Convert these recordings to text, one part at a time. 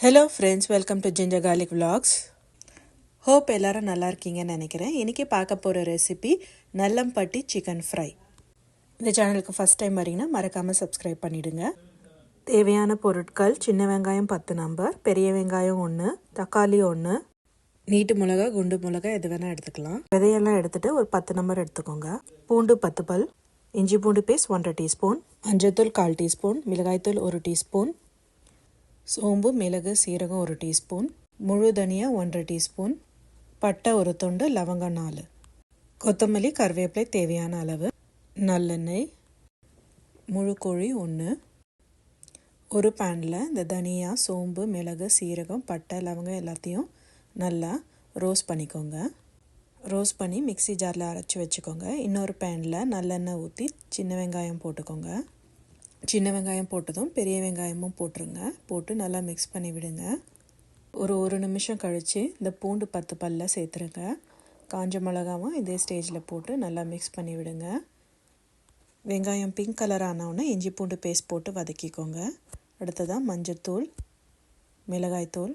Hello friends welcome to ginger garlic vlogs hope எல்லோரும் நல்லா இருக்கீங்கன்னு நினைக்கிறேன். இன்றைக்கி பார்க்க போகிற ரெசிபி நல்லம்பட்டி சிக்கன் ஃப்ரை இந்த சேனலுக்கு ஃபஸ்ட் டைம் வரீங்கன்னா மறக்காமல் சப்ஸ்கிரைப் பண்ணிவிடுங்க தேவையான பொருட்கள் சின்ன வெங்காயம் பத்து நம்பர் பெரிய வெங்காயம் ஒன்று தக்காளி ஒன்று நீட்டு மிளகா குண்டு மிளகா எது வேணால் எடுத்துக்கலாம். விதையெல்லாம் எடுத்துகிட்டு ஒரு பத்து நம்பர் எடுத்துக்கோங்க. பூண்டு பத்து பல் இஞ்சி பூண்டு பேஸ்ட் ஒன்றரை டீஸ்பூன் மஞ்சத்தூள் கால் டீஸ்பூன் மிளகாய்த்தூள் ஒரு டீஸ்பூன் சோம்பு மிளகு சீரகம் ஒரு டீஸ்பூன் முழு தனியா ஒன்றரை டீஸ்பூன் பட்டை ஒரு துண்டு லவங்கம் நாலு. கொத்தமல்லி கருவேப்பிலை தேவையான அளவு நல்லெண்ணெய் முழு கோழி ஒன்று ஒரு பேனில் இந்த தனியா சோம்பு மிளகு சீரகம் பட்டை லவங்கம் எல்லாத்தையும் நல்லா ரோஸ்ட் பண்ணிக்கோங்க. ரோஸ்ட் பண்ணி மிக்சி ஜாரில் அரைச்சி வச்சுக்கோங்க. இன்னொரு பேனில் நல்லெண்ணெய் ஊற்றி சின்ன வெங்காயம் போட்டுக்கோங்க. சின்ன வெங்காயம் போட்டதும் பெரிய வெங்காயமும் போட்டுருங்க. போட்டு நல்லா மிக்ஸ் பண்ணி விடுங்க. ஒரு ஒரு நிமிஷம் கழித்து இந்த பூண்டு பத்து பல்ல சேர்த்துருங்க. காஞ்ச மிளகாவும் இதே ஸ்டேஜில் போட்டு நல்லா மிக்ஸ் பண்ணி விடுங்க. வெங்காயம் பிங்க் கலர் ஆனவுடனே இஞ்சி பூண்டு பேஸ்ட் போட்டு வதக்கிக்கோங்க. அடுத்ததாக மஞ்சத்தூள் மிளகாய்த்தூள்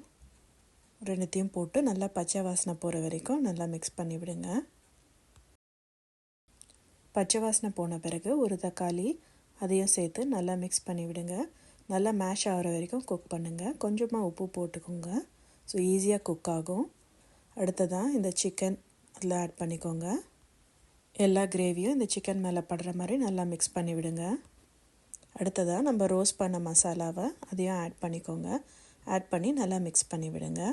ரெண்டுத்தையும் போட்டு நல்லா பச்சை வாசனை போகிற வரைக்கும் நல்லா மிக்ஸ் பண்ணி விடுங்க. பச்சை வாசனை போன பிறகு ஒரு தக்காளி அதையும் சேர்த்து நல்லா மிக்ஸ் பண்ணி விடுங்க. நல்லா மேஷ் ஆகிற வரைக்கும் குக் பண்ணுங்கள் கொஞ்சமாக உப்பு போட்டுக்கோங்க. ஸோ ஈஸியாக குக் ஆகும். அடுத்ததாக இந்த சிக்கன் அதில் ஆட் பண்ணிக்கோங்க. எல்லா கிரேவியும் இந்த சிக்கன் மேலே படுற மாதிரி நல்லா மிக்ஸ் பண்ணி விடுங்க. அடுத்ததாக நம்ம ரோஸ்ட் பண்ண மசாலாவை அதையும் ஆட் பண்ணிக்கோங்க. ஆட் பண்ணி நல்லா மிக்ஸ் பண்ணி விடுங்க.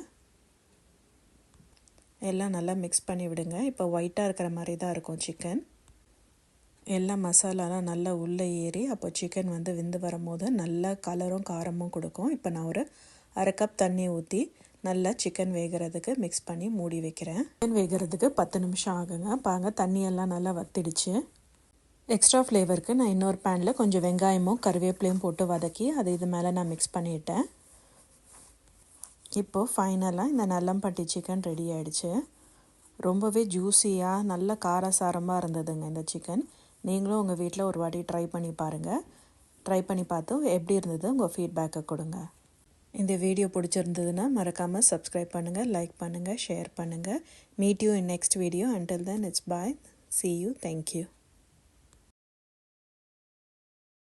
எல்லாம் நல்லா மிக்ஸ் பண்ணி விடுங்க. இப்போ ஒயிட்டாக இருக்கிற மாதிரி தான் இருக்கும் சிக்கன் எல்லா மசாலாலாம் நல்லா உள்ளே ஏறி அப்போ சிக்கன் வந்து வெந்து வரும்போது நல்லா கலரும் காரமும் கொடுக்கும். இப்போ நான் ஒரு அரை கப் தண்ணி ஊற்றி நல்லா சிக்கன் வேகிறதுக்கு மிக்ஸ் பண்ணி மூடி வைக்கிறேன். சிக்கன் வேகிறதுக்கு பத்து நிமிஷம் ஆகுங்க. பாருங்க தண்ணியெல்லாம் நல்லா வத்திடுச்சு. எக்ஸ்ட்ரா ஃப்ளேவருக்கு நான் இன்னொரு பேனில் கொஞ்சம் வெங்காயமும் கருவேப்பிலையும் போட்டு வதக்கி அதை இது மேலே நான் மிக்ஸ் பண்ணிட்டேன். இப்போது ஃபைனலாக இந்த நல்லம்பட்டி சிக்கன் ரெடி ஆகிடுச்சு ரொம்பவே ஜூஸியாக நல்ல காரசாரமாக இருந்ததுங்க இந்த சிக்கன் நீங்களும் உங்கள் வீட்டில் ஒரு வாட்டி ட்ரை பண்ணி பாருங்கள் ட்ரை பண்ணி பார்த்து எப்படி இருந்தது உங்கள் ஃபீட்பேக்கை கொடுங்க. இந்த வீடியோ பிடிச்சிருந்ததுன்னா மறக்காமல் சப்ஸ்கிரைப் பண்ணுங்கள் லைக் பண்ணுங்கள் ஷேர் பண்ணுங்கள் meet you in next video until then it's bye see you thank you